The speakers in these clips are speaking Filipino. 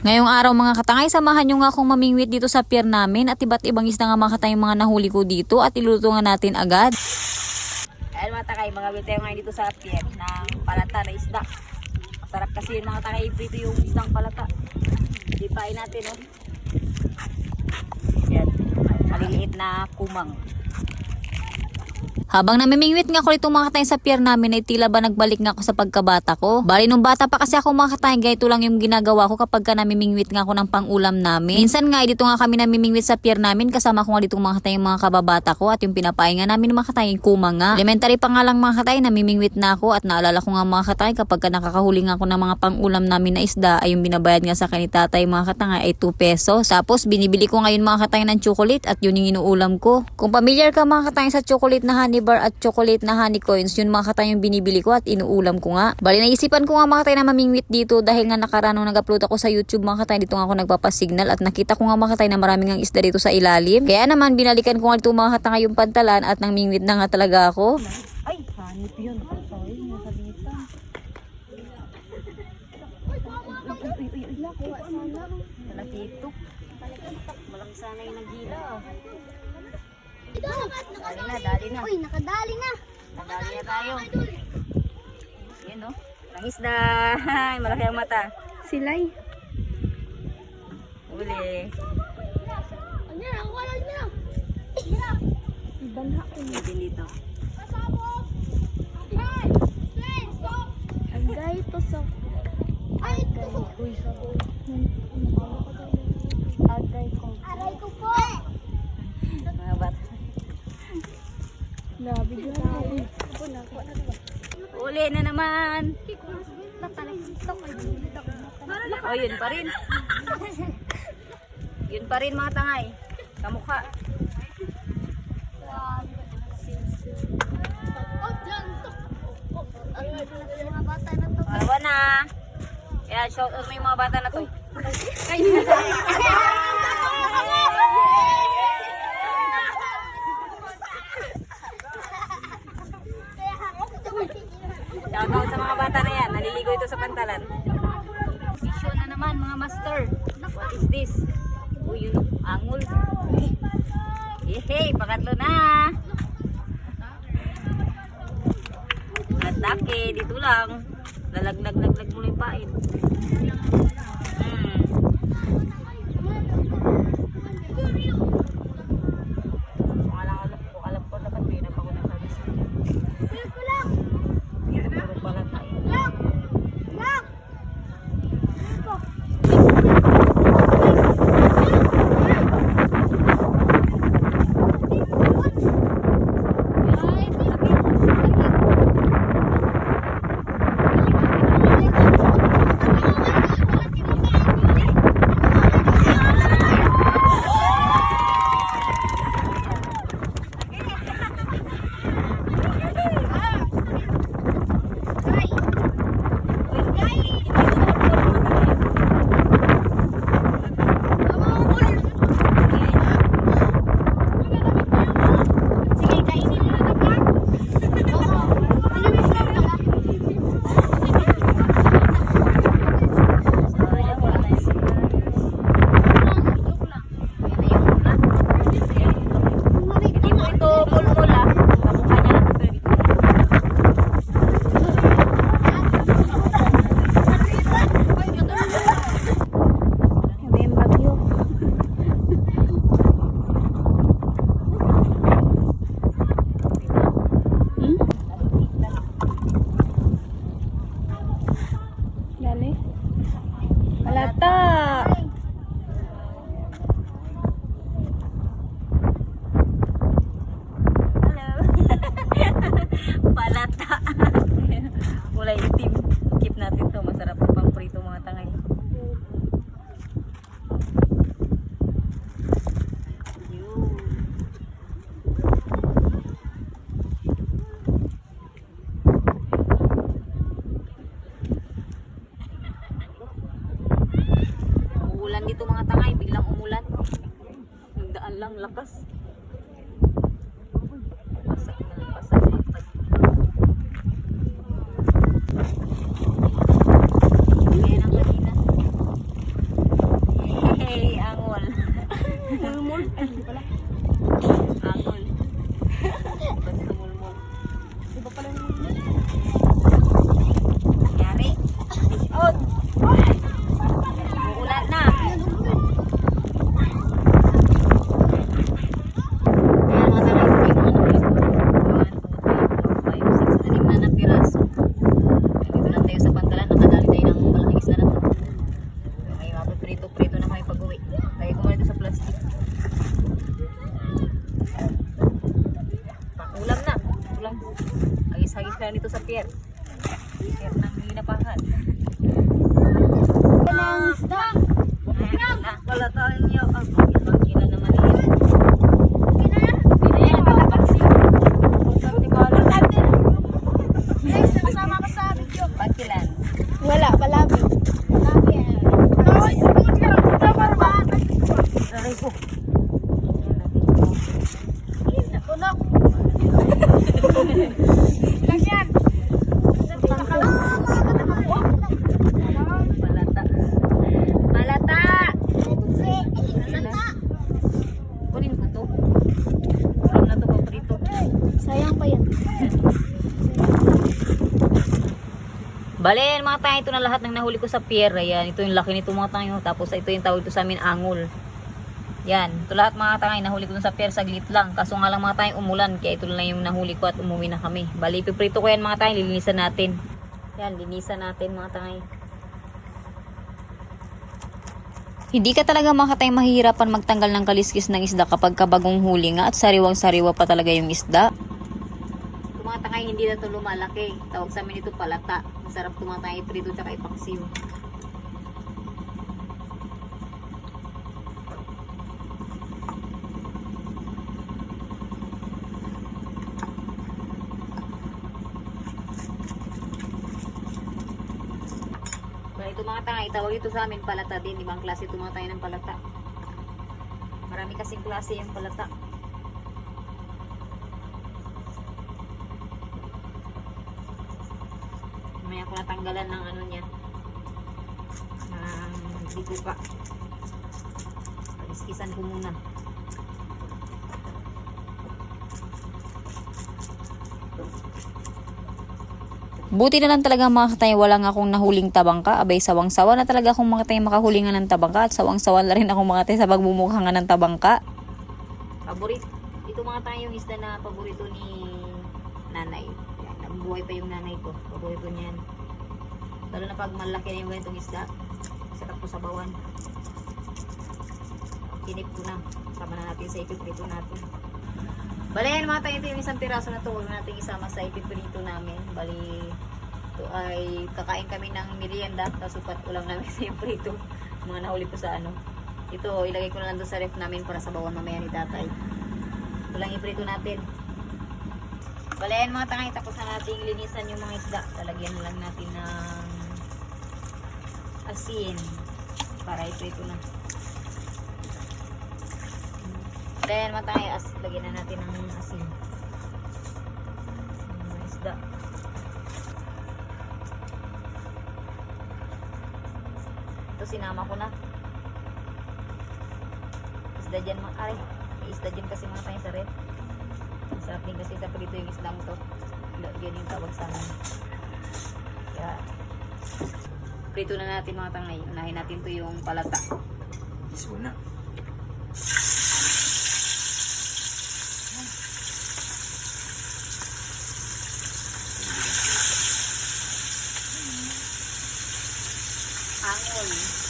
Ngayong araw mga katangay, samahan nyo nga akong mamingwit dito sa pier namin at iba't ibang isda nga mga katangay mga nahuli ko dito at iluluto nga natin agad. Ayan mga takay, mga tayo ngayon dito sa pier ng palata na isda. Masarap kasi mga takay, prito yung isdang palata. Dipain natin, oh. Yan, maliliit na kumang. Habang namimingwit nga ko itong mga katay sa pier namin ay tila ba nagbalik nga ako sa pagkabata ko. Bali nung bata pa kasi ako mga katay, ganito lang yung ginagawa ko kapag ka namimingwit nga ako ng pangulam namin. Minsan nga ay dito nga kami namimingwit sa pier namin kasama ko nga dito mga katay yung mga kababata ko at yung pinapain nga namin mga katay yung kuma nga. Elementary pa nga lang mga katay, namimingwit na ako at naalala ko nga mga katay kapag ka nakakahuli nga ako ng mga pangulam namin na isda ay yung binabayad nga sa kanita tatay mga katay ay 2 pesos. Tapos binibili ko ngayon mga katay ng chocolate at yun yung inuulam ko. Kung familiar ka mga katay sa chocolate na honey bar at chocolate na honey coins, yun mga katay yung binibili ko at inuulam ko nga. Bali naisipan ko nga mga katay na mamingwit dito dahil nga nakarano nag-upload ako sa YouTube mga katay dito nga ako nagpapasignal at nakita ko nga mga katay na maraming ang isda dito sa ilalim. Kaya naman binalikan ko nga dito mga katay yung pantalan at nang mingwit na nga talaga ako. Ay, hanip yun. Sorry, nasa dito. Malaki Malaki sana yung naghila. Dali na, dali na. Uy, nakadali na. Dali na tayo. Yan. Ang isda. Ay, malaki ang mata. Silay. Uli. Ano na, ako lang na. Ibanha ko Uli din dito. Agay, tusok. Ay, tusok. Uy, Agay ko. Aray ko po. Mga bata. Grabe grabe. Ako na, ako na. Uli na naman. Oh, yun pa rin. yun pa rin mga tangay. Kamukha. Bata na na. Kaya shout out mo yung mga bata na to. Shout out sa mga bata na yan. Naliligo ito sa pantalan. Mission na naman mga master. What is this? Uy, yun. Angul. Yehey, pangatlo na. Atake, dito lang. Lalaglag-laglag mo yung pain. Masarap to pang prito mga tangay. Yun. Umuulan dito mga tangay. Biglang umulan. Nagdaan lang lakas. Pagkakalatahin niyo ang ah, pagkakakila naman niya. Pagkilan. Wala, palabi. Palabi eh. Ay, sabot ka lang. Dabar ba? Dari ko. Ayun, ako. Bale, mga tayo, ito na lahat ng nahuli ko sa pier. Ayan, ito yung laki nito mga tayo. Tapos ito yung tawag ito sa amin, angol. Yan, ito lahat mga tayo, nahuli ko sa pier, saglit lang. Kaso nga lang mga tayo, umulan. Kaya ito lang yung nahuli ko at umuwi na kami. Bale, piprito ko yan mga tayo, lilinisan natin. Yan, linisan natin mga tayo. Hindi ka talaga makatay mahihirapan magtanggal ng kaliskis ng isda kapag kabagong huli nga at sariwang-sariwa pa talaga yung isda. Hindi na ito lumalaki. Tawag sa amin ito palata. Masarap tumatangay prito tsaka ipaksiw. Ito mga tangay, tawag ito sa amin palata din. Ibang klase tayo ng palata. Marami kasing klase yung palata. Mamaya ko natanggalan ng ano niya. Ng dito pa. Paliskisan ko muna. Buti na lang talaga mga katay, wala nga akong nahuling tabangka. Abay, sawang-sawa na talaga akong mga katay makahulingan ng tabangka. At sawang-sawa na rin akong mga katay sa pagmumukhangan ng tabangka. Paborit. Ito mga tayo yung isda na paborito ni nanay. Yan, nabubuhay pa yung nanay ko. Paborito niyan. Lalo na pag malaki na yung ganitong isda. Sarap ko sa bawan. Kinip ko na. Sama na natin sa ipiprito natin. Bali, yan mga tayo, ito yung isang piraso na to. Huwag natin isama sa ipiprito namin. Bali, ito ay kakain kami ng merienda. Kasupat ulam namin sa yung prito. Mga nahuli ko sa ano. Ito, ilagay ko na lang doon sa ref namin para sa bawan mamaya ni tatay. Ito lang iprito natin. Bali, yan mga tangay, tapos na natin linisan yung mga isda. Lalagyan na lang natin ng asin para iprito na. Then, mga tangay, as, lagyan na natin ng asin. Mga isda. Ito, sinama ko na. Isda dyan mga, ay, isda dyan kasi mga tayo sa red. Masarap din kasi sa prito yung isda mo to. Yan yung tawag sa amin. Kaya, prito na natin mga tangay. Unahin natin to yung palata. One na. Angol.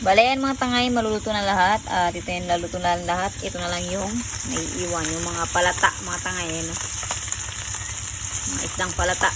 Bale yan mga tangay, maluluto na lahat. At ito yung laluto na lahat. Ito na lang yung naiiwan. Yung mga palata, mga tangay. Ano? Mga isdang palata.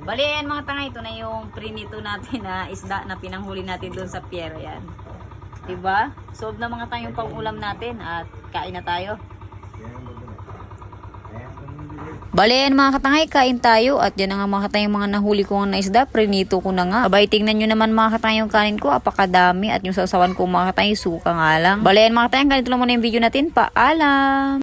Bale yan mga tangay, ito na yung prinito natin na isda na pinanghuli natin doon sa pier. Yan. Diba? Solve na mga tayong pang-ulam natin at kain na tayo. Bale yan mga katangay, kain tayo at yan nga mga katangay mga nahuli ko nga na isda, prinito ko na nga. Abay, tingnan nyo naman mga katangay yung kanin ko, apakadami at yung sasawan ko mga katangay, suka nga lang. Bale yan mga katangay, ganito lang muna yung video natin, paalam!